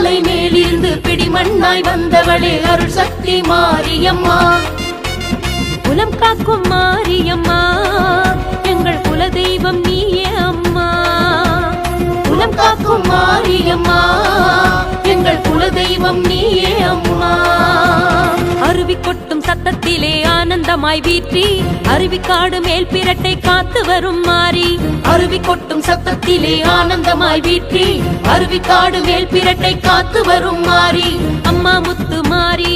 மாலை மேலிருந்து பிடிமண்ணாய் வந்தவளே அருள் சக்தி மாரியம்மா. குலம் காக்கும் மாரியம்மா எங்கள் குலதெய்வம் நீயே அம்மா. குலம் காக்கும் மாரியம்மா எங்கள் குலதெய்வம் நீயே அம்மா. அருவி கொட்டும் சத்தத்திலே ஆனந்தமாய் வீற்றி அருவி காடு மேல் பிரட்டை காத்து வரும் மாறி. அருவி கொட்டும் சத்தத்திலே ஆனந்தமாய் வீற்றி அருவிக்காடு மேல் பிரட்டை காத்து வரும் மாறி அம்மா முத்து மாறி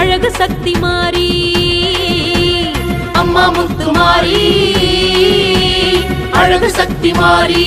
அழகு சக்தி மாறி அம்மா முத்து மாறி அழகு சக்தி மாறி.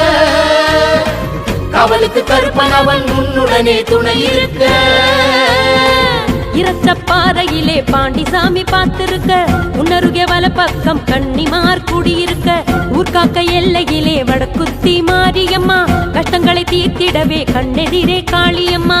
அவளுக்கு கருப்பன் அவன் உன்னுடனே துணை இருக்க. இரத்த பாறையிலே பாண்டிசாமி பார்த்திருக்க. உன்னருகே வல பக்கம் கண்ணிமார் குடியிருக்க. ஊர்காக்க எல்லையிலே வடக்குத்தி மாரியம்மா. கஷ்டங்களை தீர்த்திடவே கண்ணெதிரே காளியம்மா.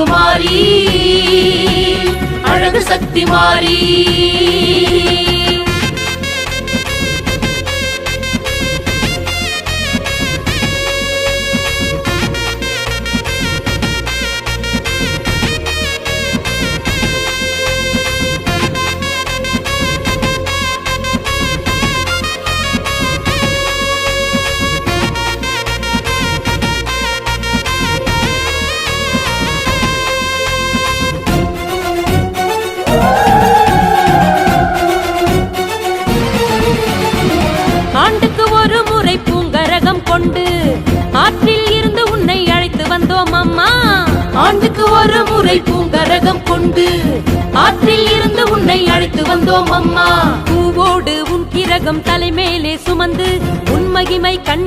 அம்மா மாறி அழகு சக்தி மாறி. கொண்டு ஆற்றில் இருந்து உன்னை அழைத்து வந்தோம் அம்மா. ஆண்டுக்கு ஒரு முறை பூங்கரகம் கொண்டு ஆற்றில் இருந்து உன்னை அழைத்து வந்தோம் அம்மா. பூவோடு உன் கிரகம் தலைமேலே சுமந்து உன் மகிமை கண்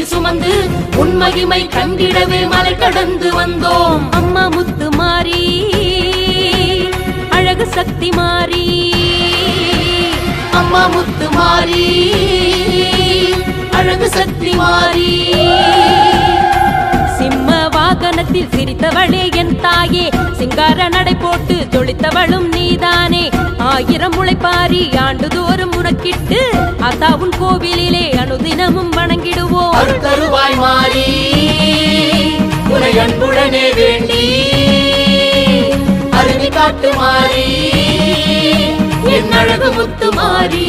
தலைமேலே சுமந்து உன் மகிமை கண்டிடவே மலை கடந்து வந்தோம். அம்மா முத்து மாறி அழகு சக்தி மாறி. அம்மா முத்து மாறி அழகு சக்தி மாறி. வாகனத்தில் சிரித்தவளே என் தாயே. சிங்கார நடை போட்டு ஜொலித்தவளும் நீதானே. ஆயிரம் முளைப்பாரி ஆண்டுதோறும் உனக்கிட்டு அதா உன் கோவிலிலே அனுதினமும் வணங்கிடுவோம். தருவாய் மாறி உனை அன்புடனே வேண்டி. அருவி காட்டு மாறி என் அழகு முத்து மாறி.